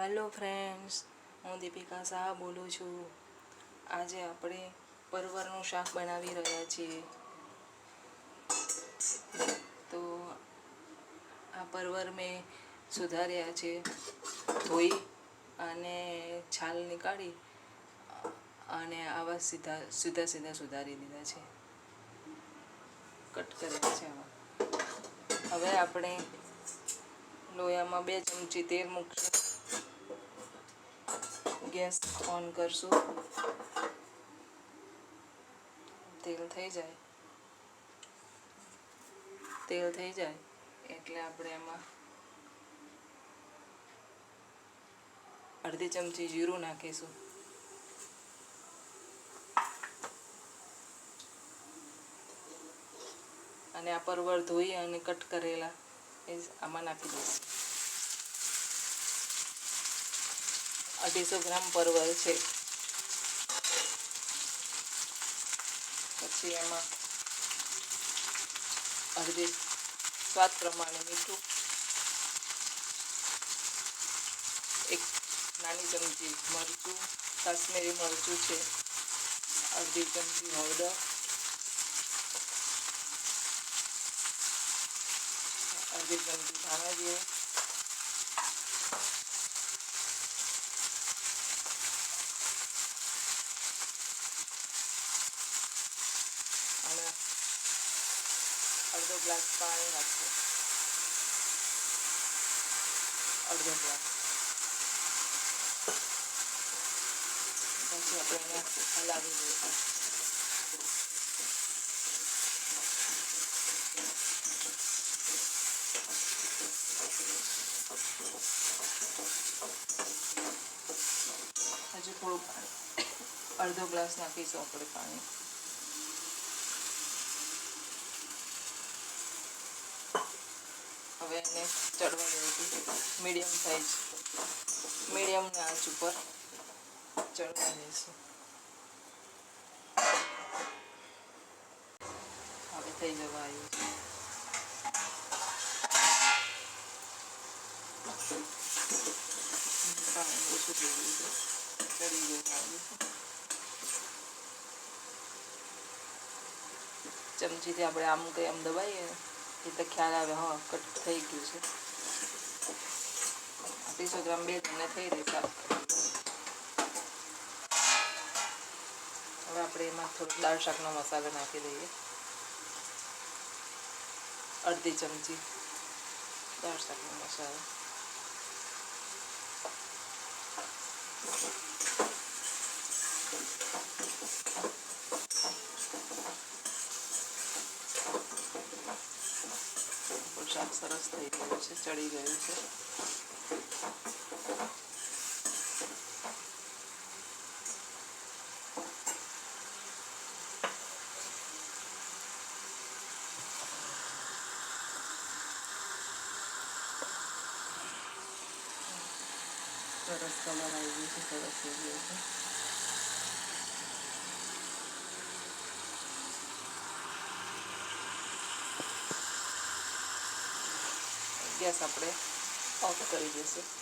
Hello friends હું દીપિકા શાહ બોલું છું. આજે આપણે પરવરનું શાક બનાવી રહ્યા છીએ. તો આ પરવર મેં સુધાર્યા છે. ધોઈ અને છાલ નીકાળી અને આવા સીધા સીધા સીધા સુધારી દીધા છે. કટ કર્યા છે આવા. હવે આપણે લોયામાં બે ચમચી તેલ મૂકશું. ગેસ ઓન કરશું. તેલ થઈ જાય. તેલ થઈ જાય. એટલે આપણે એમાં અડધી ચમચી જીરું નાખીશું. અને આ પરવળ ધોઈ અને કટ કરેલા એ આમાં નાખી દઈશું. અઢીસો ગ્રામ પરવળ છે. પછી એમાં અડધી સ્વાદ પ્રમાણે મીઠું, એક નાની ચમચી મરચું, કાશ્મીરી મરચું છે, અડધી ચમચી હળદર, અડધી ચમચી ધાણા જીરું અને અડધો ગ્લાસ પાણી નાખવું અડધો ગ્લાસ પછી આપણે એને હલાવી દઈશું હજુ થોડું અડધો ગ્લાસ નાખીશું આપણે પાણી હવે એને ચડવા દઈશું મીડિયમ સાઈઝ. મીડિયમના આંચ ઉપર ચડવા દઈશું હવે થઈ જવા આવ્યું. પાણી ઓછું થઈ ચમચીથી આપણે આમ કંઈ આમ દબાઈએ. ને તો ખ્યાલ આવે, હા, કટ થઈ ગયું છે. ત્રીસો ગ્રામ બે તમને થઈ રહી હવે આપણે એમાં થોડોક દાળ શાકનો મસાલો નાખી દઈએ. અડધી ચમચી દાળ શાકનો મસાલો આપણું શાક સરસ થઈ ગયું છે ચડી ગયું છે સરસ કલર આવી ગયો છે સરસ થઈ ગયો છે ગેસ આપણે ઓફ કરી દઈશું.